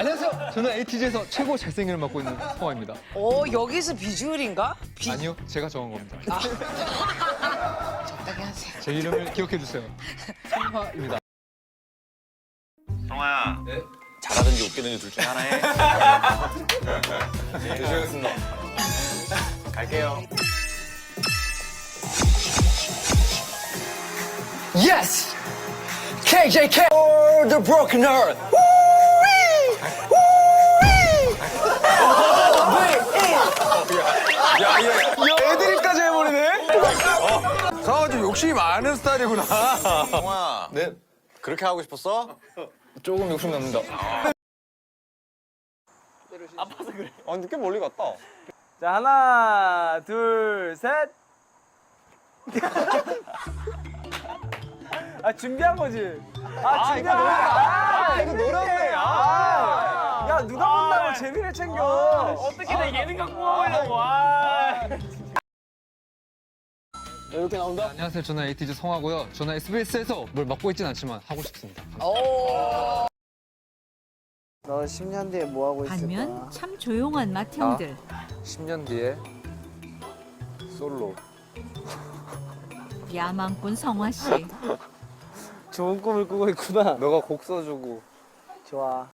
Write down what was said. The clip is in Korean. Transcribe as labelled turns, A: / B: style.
A: 안녕하세요. 저는 ATG에서 최고 잘생김을 맡고 있는 성화입니다.
B: 어 여기서 비주얼인가? 비...
A: 아니요, 제가 정한 겁니다.
B: 적당히 하세요.
A: 제 이름을 기억해 주세요. 성화입니다.
C: 성화야. 잘하든지 웃기든지 둘 중에 하나 해. 조심하겠습니다. 갈게요.
D: Yes! KJK for the broken heart.
E: 욕심이 많은 스타일이구나.
C: 성화야. 네. 그렇게 하고 싶었어?
A: 조금 욕심 납니다.
E: 아, 늦게 멀리 갔다.
F: 자 하나 둘 셋. 아 준비한 거지. 아 준비한 거야. 아, 이거 노란데. 아, 야 누가 본다고 재미를 챙겨. 어떻게 내 예능감 뽑아보려고. 이렇게 나온다?
A: 안녕하세요. 저는 ATG 성화고요. 저는 SBS에서 뭘 맡고 있진 않지만 하고 싶습니다.
F: 너 10년 뒤에 뭐 하고
G: 반면 참 조용한 맏형들
E: 10년 뒤에 솔로.
G: 야망꾼 성화 씨
F: 좋은 꿈을 꾸고 있구나.
E: 너가 곡 써주고
F: 좋아.